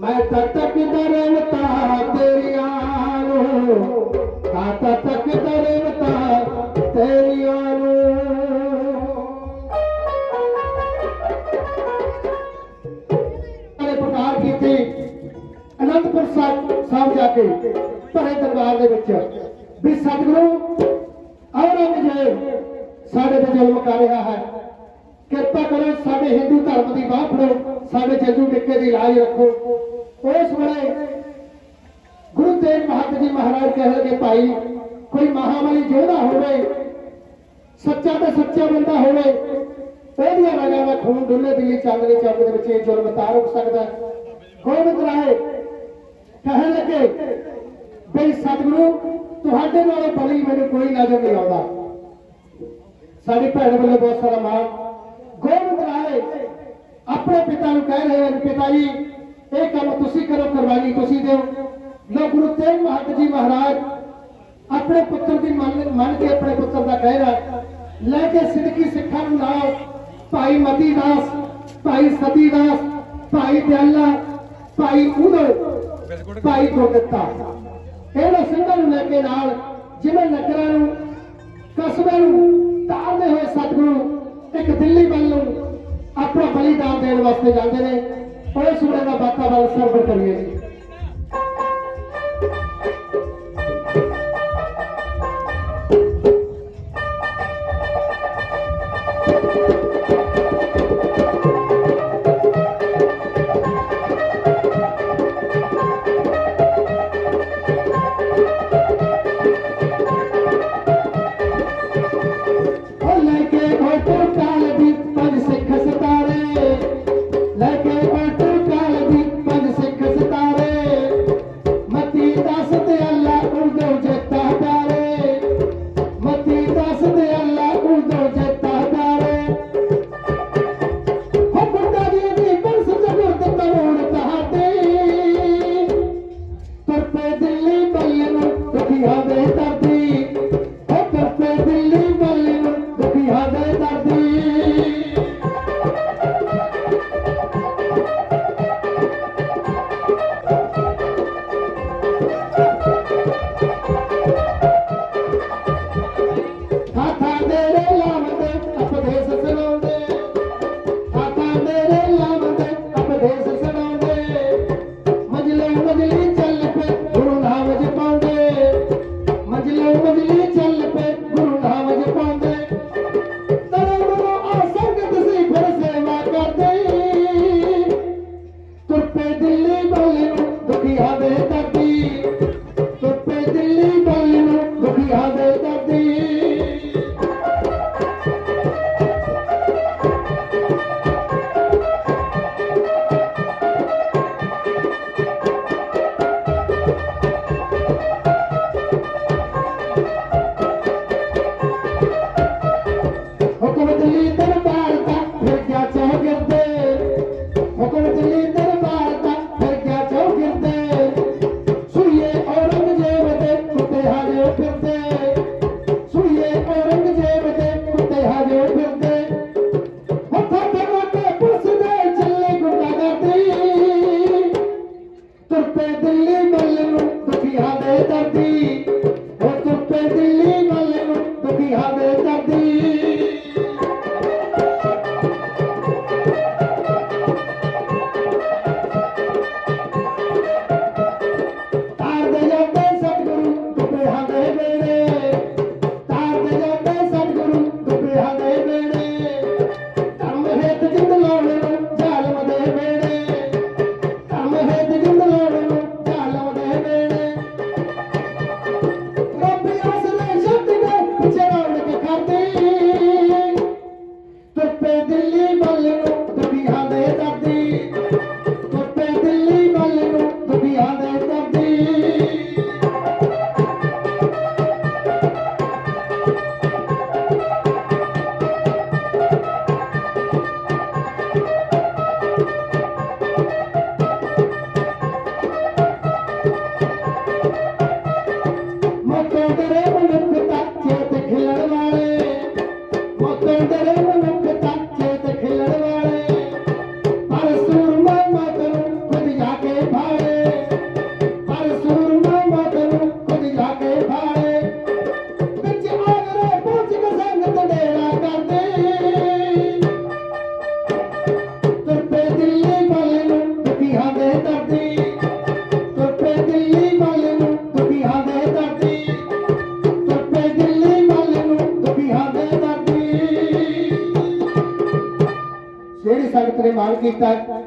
ਮੈਂ ਤਾਂ ਤੱਕਦਾ ਤੇਰੀਆਂ ਨੂੰ। ਤਾਂ ਤਾਂ ਤੱਕਦਾ ਤੇਰੀਆਂ ਨੂੰ। ਨੇ ਪ੍ਰਕਾਰ ਕੀਤੀ ਅਨੰਦਪੁਰ ਸਾਹਿਬ ਸਾਹਿਬ ਜਾ ਕੇ, ਭਰੇ ਦਰਬਾਰ ਦੇ ਵਿੱਚ। ਵੀ ਸਤਿਗੁਰੂ, ਔਰੰਗਜ਼ੇਬ ਸਾਡੇ ਤੇ ਜ਼ੁਲਮ ਕਰ ਰਿਹਾ ਹੈ। ਕਿਰਪਾ ਕਰੋ ਸਾਡੇ ਹਿੰਦੂ ਧਰਮ ਦੀ ਬਾਹ ਫੜੋ। ਸਾਡੇ ਜੱਜੂ ਟਿੱਕੇ ਦੀ ਲਾਜ ਰੱਖੋ। ਉਸ ਵੇਲੇ ਗੁਰੂ ਤੇਗ ਬਹਾਦਰ ਜੀ ਮਹਾਰਾਜ ਕਹਿਣਗੇ ਭਾਈ, ਕੋਈ ਮਹਾਬਲੀ ਯੋਧਾ ਹੋਵੇ, ਸੱਚਾ ਤੇ ਸੱਚਾ ਬੰਦਾ ਹੋਵੇ, ਉਹਦੀਆਂ ਰਗਾਂ ਦਾ ਖੂਨ ਡੁੱਲੇ ਦਿੱਲੀ ਚਾਂਦਨੀ ਚੌਕ ਦੇ ਵਿੱਚ ਇਹ ਜ਼ੁਲਮ ਤਾਂ ਰੁਕ ਸਕਦਾ ਹੈ। ਗੋਬਿੰਦ ਰਾਏ ਕਹਿਣ ਲੱਗੇ, ਬਈ ਸਤਿਗੁਰੂ, ਤੁਹਾਡੇ ਨਾਲੋਂ ਬਲੀ ਮੈਨੂੰ ਕੋਈ ਨਜ਼ਰ ਨਹੀਂ ਆਉਂਦਾ। ਸਾਡੀ ਭੈਣ ਵੱਲੋਂ ਬਹੁਤ ਸਾਰਾ ਮਾਣ ਆਪਣੇ ਪਿਤਾ ਨੂੰ ਕਹਿ ਰਹੇ ਹਨ, ਪਿਤਾ ਜੀ, ਇਹ ਕੰਮ ਤੁਸੀਂ ਕਰੋ, ਕੁਰਬਾਨੀ ਤੁਸੀਂ ਦਿਓ। ਲੋ ਗੁਰੂ ਤੇਗ ਬਹਾਦਰ ਜੀ ਮਹਾਰਾਜ ਆਪਣੇ ਪੁੱਤਰ ਦੀ ਮੰਨ ਕੇ ਆਪਣੇ ਪੁੱਤਰ ਦਾ ਕਹਿਣਾ ਲੈ ਕੇ ਸਿੱਧਕੀ ਸਿੱਖਾਂ ਨੂੰ ਲਾਓ, ਭਾਈ ਮਤੀ ਦਾਸ ਭਾਈ ਸਤੀ ਦਾਸ ਭਾਈ ਦਿਆਲਾ, ਭਾਈ ਉਦੋ ਭਾਈ ਗੁਰਦੱਤਾ ਇਹਨਾਂ ਸਿੰਘਾਂ ਨੂੰ ਲੈ ਕੇ ਨਾਲ ਜਿਵੇਂ ਨਗਰਾਂ ਨੂੰ ਕਸਬੇ ਨੂੰ ਤਾਰਦੇ ਹੋਏ ਸਤਿਗੁਰੂ, ਇੱਕ ਦਿੱਲੀ ਵੱਲ ਨੂੰ ਆਪਣਾ ਬਲੀਦਾਨ ਦੇਣ ਵਾਸਤੇ ਜਾਂਦੇ ਨੇ। ਉਸ ਵੇਲੇ ਦਾ ਵਾਤਾਵਰਨ ਸਰਵ ਕਰੀਏ। ਜੀ ਉਹ ਲੈ ਕੇ ਘੋਟਰ ਕਾਲ Thank you. ਦਿੱਲੀ ਮੁੱਲ ਨੂੰ ਦੁਖੀਆਂ ਦੇ ਦਰਦੀ ਜਿਹੜੀ ਸੰਗਤ ਨੇ ਮਾਣ ਕੀਤਾ